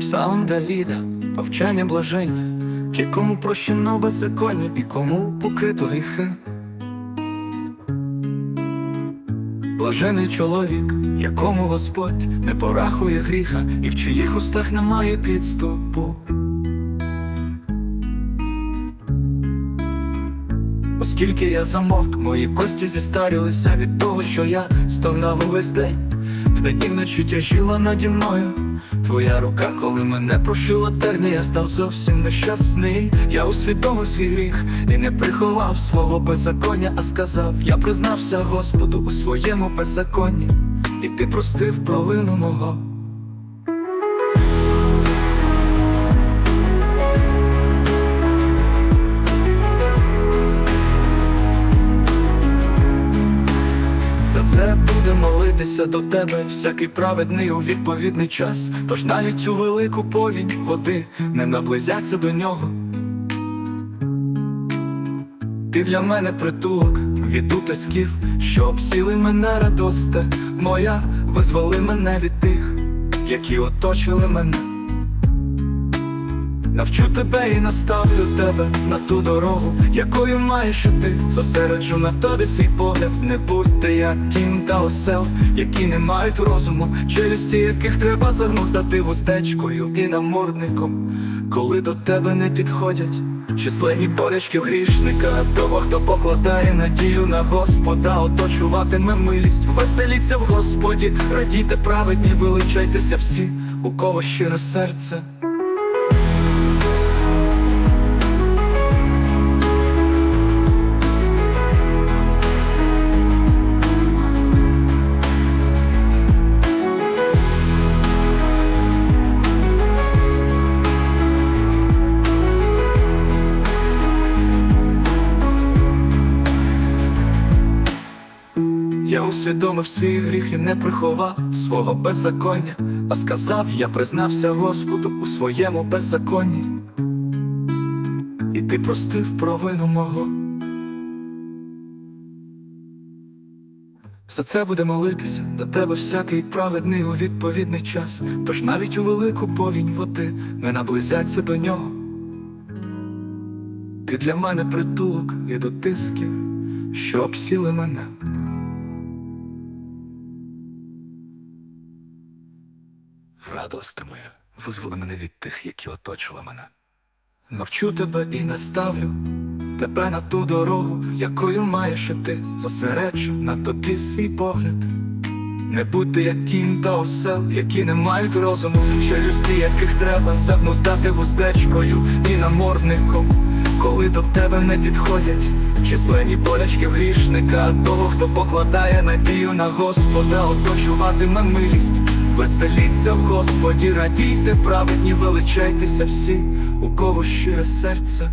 Псалм Давіда, повчання блаження, ті, кому прощено беззаконня і кому покрито гріхи. Блажений чоловік, якому Господь не порахує гріха, і в чиїх устах немає підступу. Оскільки я замовк, мої кості зістарілися від того, що я стогнав увесь день. Вдень і вночі тяжіла наді мною. Твоя рука, коли мене прошила терни, я став зовсім нещасний. Я усвідомив свій гріх і не приховав свого беззаконня, а сказав: Я признався Господу у своєму беззаконні, і ти простив провину мого. Буде до тебе всякий праведний у відповідний час. Тож навіть у велику повінь води не наблизяться до нього. Ти для мене притулок від утисків, що обсіли мене радосте моя, визволи мене від тих, які оточили мене. Навчу тебе і наставлю тебе на ту дорогу, якою маєш іти Зосереджу на тобі свій погляд, не будьте як кінь та осел, які не мають розуму, челюсті яких треба загнуздати вустечкою і намордником, коли до тебе не підходять. Численні болячки в грішника, того, хто покладає надію на Господа, оточуватиме милість, веселіться в Господі, радійте праведні, величайтеся всі, у кого щире серце. Я усвідомив свій гріх і не приховав свого беззаконня, а сказав, я признався Господу у своєму беззаконні, і ти простив провину мого. За це буде молитися до тебе всякий праведний у відповідний час, тож навіть у велику повінь води не наблизяться до нього. Ти для мене притулок від утисків, що обсіли мене. Радости моя, визволи мене від тих, які оточили мене. Навчу тебе і наставлю тебе на ту дорогу, якою маєш іти, зосереджу на тобі свій погляд. Не будьте як кінь та осел, які не мають розуму, челюсті яких треба загнуздати вуздечкою і намордником, коли до тебе не підходять численні болячки в грішника, того, хто покладає надію на Господа, оточуватиме милість. Веселіться в Господі, радійте, праведні, величайтеся всі, у кого щире серце.